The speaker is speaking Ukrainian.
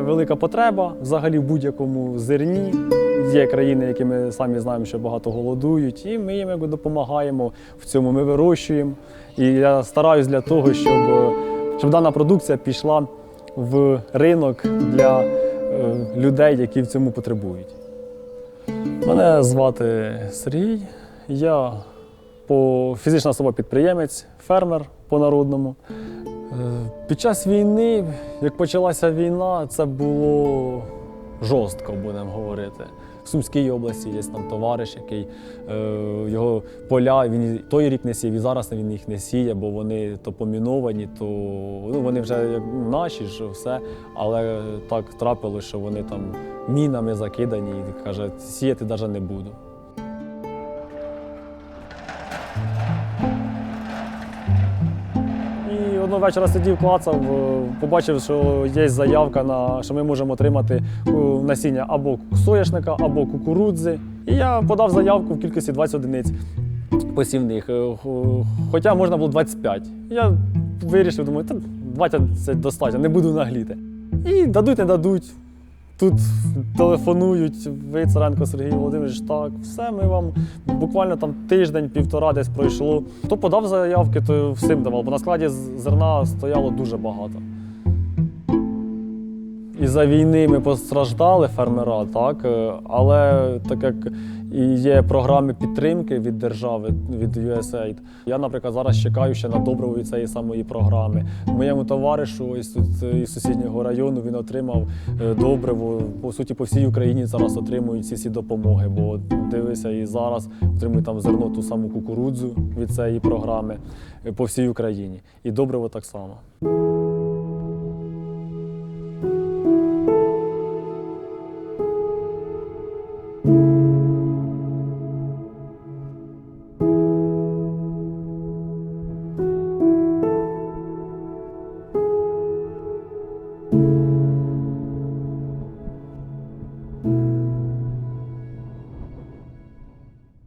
велика потреба взагалі в будь-якому зерні. Є країни, які ми самі знаємо, що багато голодують, і ми їм якби допомагаємо в цьому. Ми вирощуємо. І я стараюсь для того, щоб, щоб дана продукція пішла в ринок для е, людей, які в цьому потребують. Мене звати Сергій. Я по фізична особа підприємець, фермер по-народному. Е, Під час війни, як почалася війна, це було жорстко, будемо говорити. В Сумській області є там товариш, який е, його поля він той рік не сів, і зараз він їх не сіє, бо вони то поміновані, то ну, вони вже наші ж все. Але так трапилось, що вони там мінами закидані, і каже, сіяти навіть не буду. Одного вечора сидів, клацав, е, побачив, що є заявка на що ми можемо отримати е, насіння або соняшника, або кукурудзи. І я подав заявку в кількості 20 одиниць посівних. е, Хоча можна було 25. Я вирішив, думаю, 20 це достатньо, не буду нагліти. І дадуть, не дадуть. Тут телефонують, ви Царенко Сергій Володимирович, так, все, ми вам буквально там тиждень-півтора десь пройшло. Хто подав заявки, то всім давав, бо на складі зерна стояло дуже багато. Із-за війни ми постраждали фермера, так, е, але так як і є програми підтримки від держави, від USAID, я, наприклад, зараз чекаю ще на добриво від цієї самої програми. Моєму товаришу е, із сусіднього району він отримав е, добриво. По суті, по всій Україні зараз отримують ці всі допомоги, бо дивися, і зараз отримують там зерно ту саму кукурудзу від цієї програми е, по всій Україні. І добриво так само. you